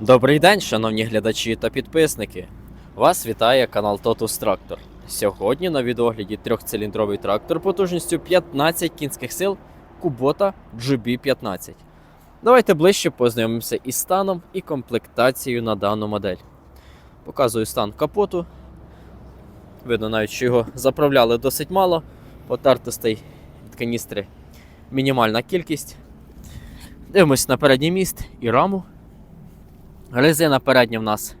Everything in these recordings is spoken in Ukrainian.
Добрий день, шановні глядачі та підписники. Вас вітає канал Totus Tractor. Сьогодні на відогляді трьохциліндровий трактор потужністю 15 кінських сил Kubota GB15. Давайте ближче познайомимося із станом і комплектацією на дану модель. Показую стан капоту. Видно навіть, що його заправляли досить мало. Потертостей від каністри мінімальна кількість. Дивимось на передній міст і раму. Резина передня в нас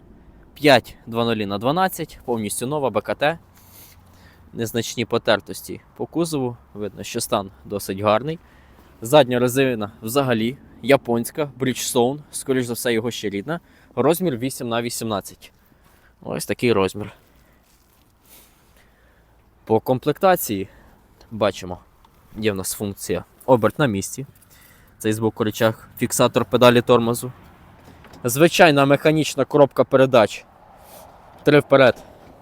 5.00 на 12, повністю нова БКТ. Незначні потертості по кузову. Видно, що стан досить гарний. Задня резина взагалі японська, Bridgestone, скоріш за все, його ще рідна. Розмір 8 на 18. Ось такий розмір. По комплектації бачимо, є в нас функція оберт на місці. Цей з боку речах фіксатор педалі тормозу. Звичайна механічна коробка передач. Три вперед,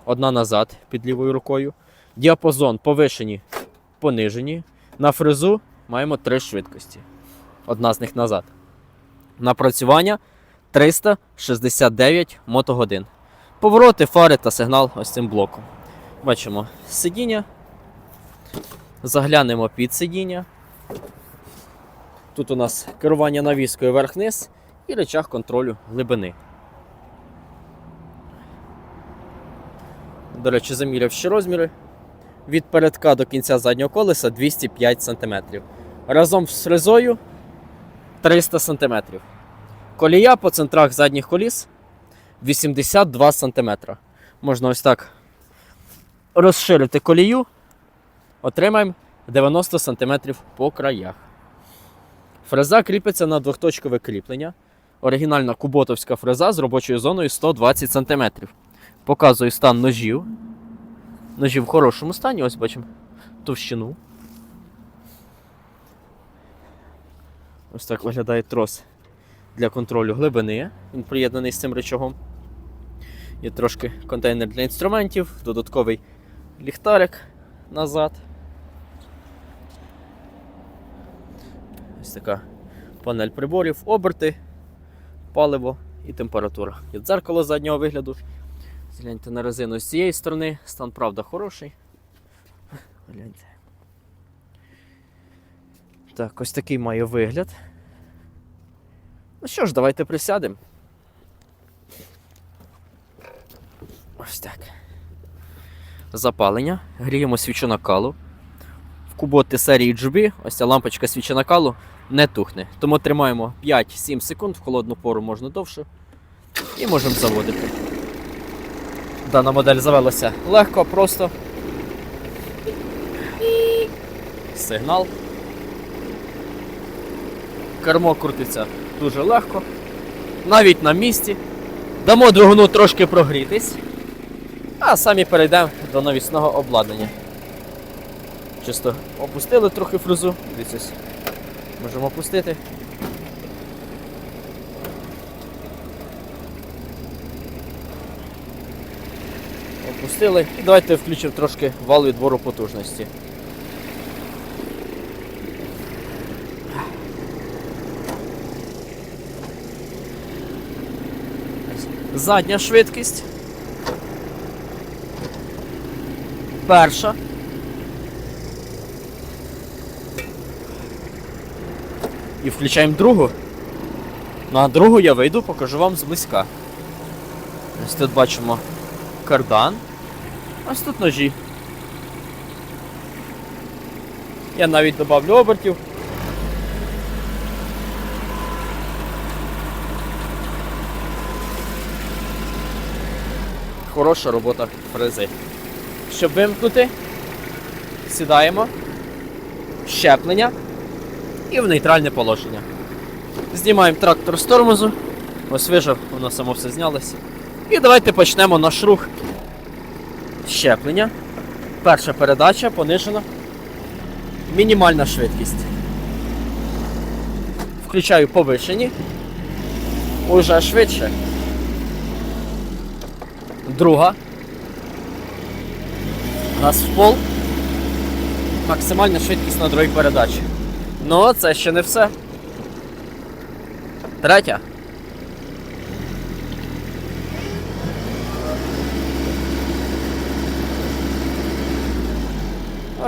одна назад під лівою рукою. Діапазон повишені, понижені. На фрезу маємо три швидкості. Одна з них назад. Напрацювання 369 мотогодин. Повороти, фари та сигнал ось цим блоком. Бачимо сидіння. Заглянемо під сидіння. Тут у нас керування навіскою вверх-вниз і речах контролю глибини. До речі, заміряв ще розміри. Від передка до кінця заднього колеса 205 см. Разом з фрезою 300 см. Колія по центрах задніх коліс 82 см. Можна ось так розширити колію. Отримаємо 90 см по краях. Фреза кріпиться на двохточкове кріплення. Оригінальна куботовська фреза з робочою зоною 120 см. Показую стан ножів. Ножі в хорошому стані, ось бачимо товщину. Ось так виглядає трос для контролю глибини. Він приєднаний з цим речагом. Є трошки контейнер для інструментів, додатковий ліхтарик назад. Ось така панель приборів, оберти, паливо і температура. Є дзеркало заднього вигляду. Гляньте на резину з цієї сторони, стан правда хороший. Гляньте. Так, ось такий має вигляд. Ну що ж, давайте присядемо. Ось так. Запалення. Гріємо свічу накалу. В куботи серії GB, ось ця лампочка свіча накалу не тухне. Тому тримаємо 5-7 секунд, в холодну пору можна довше. І можемо заводити. Дана модель завелася легко, просто. Сигнал. Кермо крутиться дуже легко. Навіть на місці. Дамо двигуну трошки прогрітись. А самі перейдемо до навісного обладнання. Чисто опустили трохи фрезу. Дивіться. Можемо опустити. Опустили. І давайте включимо трошки вал відбору потужності. Задня швидкість. Перша. І включаємо другу. Ну а другу я вийду, покажу вам зблизька. Ось тут бачимо кардан. Ось тут ножі. Я навіть додавлю обертів. Хороша робота фрези. Щоб вимкнути, сідаємо, щеплення і в нейтральне положення. Знімаємо трактор з тормозу. Ось вижав, воно само все знялося. І давайте почнемо наш рух щеплення. Перша передача понижена. Мінімальна швидкість. Включаю повишені. Уже швидше. Друга. Газ в пол. Максимальна швидкість на другій передачі. Ну, це ще не все. Третя.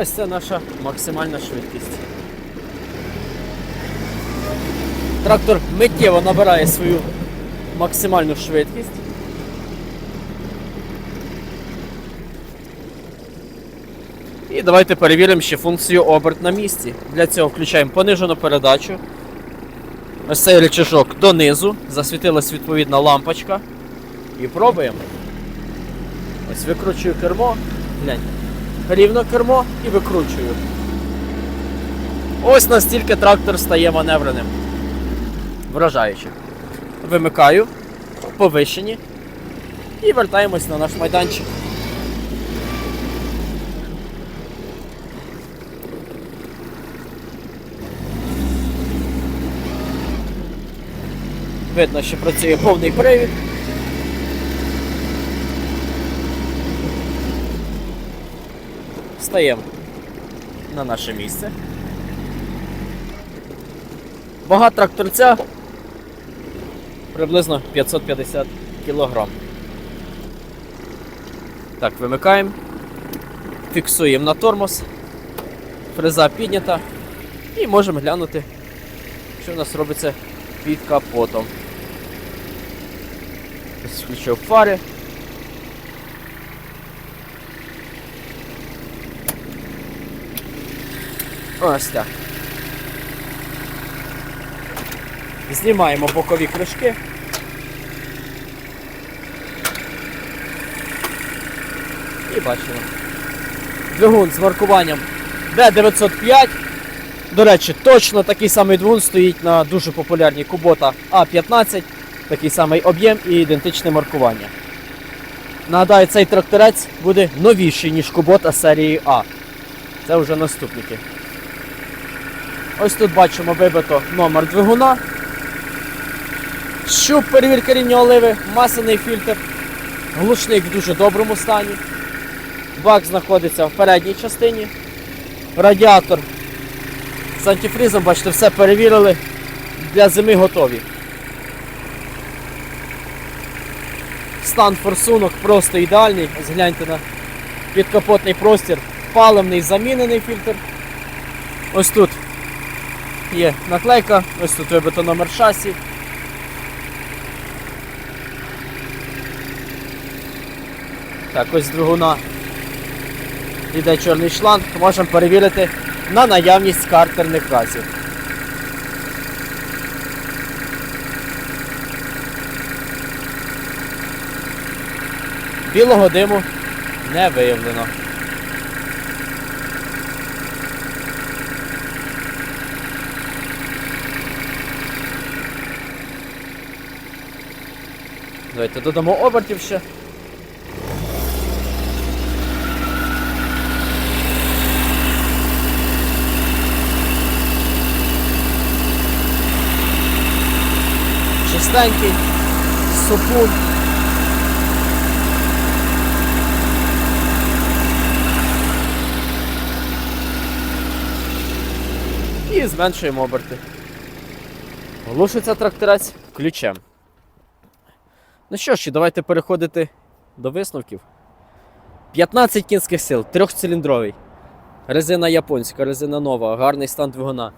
Ось це наша максимальна швидкість. Трактор миттєво набирає свою максимальну швидкість. І давайте перевіримо ще функцію оберт на місці. Для цього включаємо понижену передачу. Ось цей рычажок донизу, засвітилась відповідна лампочка. І пробуємо. Ось викручую кермо. Глянь. Рівно кермо і викручую. Ось настільки трактор стає маневреним. Вражаюче. Вимикаю, повищені. І вертаємось на наш майданчик. Видно, що працює повний привід. Встаємо на наше місце. Вага тракторця приблизно 550 кг. Так, вимикаємо, фіксуємо на тормоз, фреза піднята і можемо глянути, що в нас робиться під капотом. Включив фари. Ось так. Знімаємо бокові кришки. І бачимо. Двигун з маркуванням D905. До речі, точно такий самий двигун стоїть на дуже популярній Kubota A15, такий самий об'єм і ідентичне маркування. Нагадаю, цей тракторець буде новіший, ніж Kubota серії А. Це вже наступники. Ось тут бачимо вибито номер двигуна. Щуп перевірка рівня оливи, масляний фільтр, глушник в дуже доброму стані. Бак знаходиться в передній частині. Радіатор з антифризом, бачите, все перевірили. Для зими готові. Стан форсунок просто ідеальний. Згляньте на підкапотний простір, паливний замінений фільтр. Ось тут є наклейка, ось тут вибито номер шасі. Так, ось з двигуна йде чорний шланг, можемо перевірити на наявність картерних газів. Білого диму не виявлено. Давайте додамо обертів ще. Чистенький, супун. Зменшуємо оберти. Глушиться тракторець ключем. Ну що ж, давайте переходити до висновків. 15 кінських сил, трьохциліндровий. Резина японська, резина нова, гарний стан двигуна.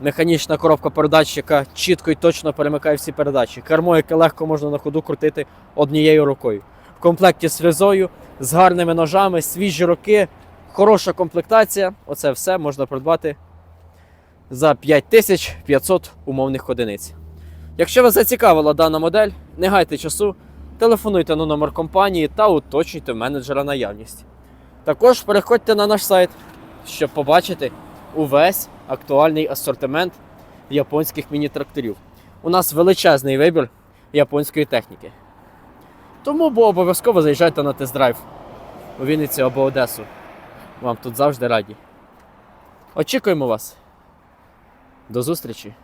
Механічна коробка передач, яка чітко і точно перемикає всі передачі. Кермо, яке легко можна на ходу крутити однією рукою. В комплекті з фрезою, з гарними ножами, свіжі роки, хороша комплектація. Оце все можна придбати за 5500 умовних одиниць. Якщо вас зацікавила дана модель, не гайте часу, телефонуйте на номер компанії та уточнюйте менеджера наявність. Також переходьте на наш сайт, щоб побачити увесь актуальний асортимент японських міні-тракторів. У нас величезний вибір японської техніки. Тому бо обов'язково заїжджайте на тест-драйв у Вінниці або Одесу. Вам тут завжди раді. Очікуємо вас. До зустрічі!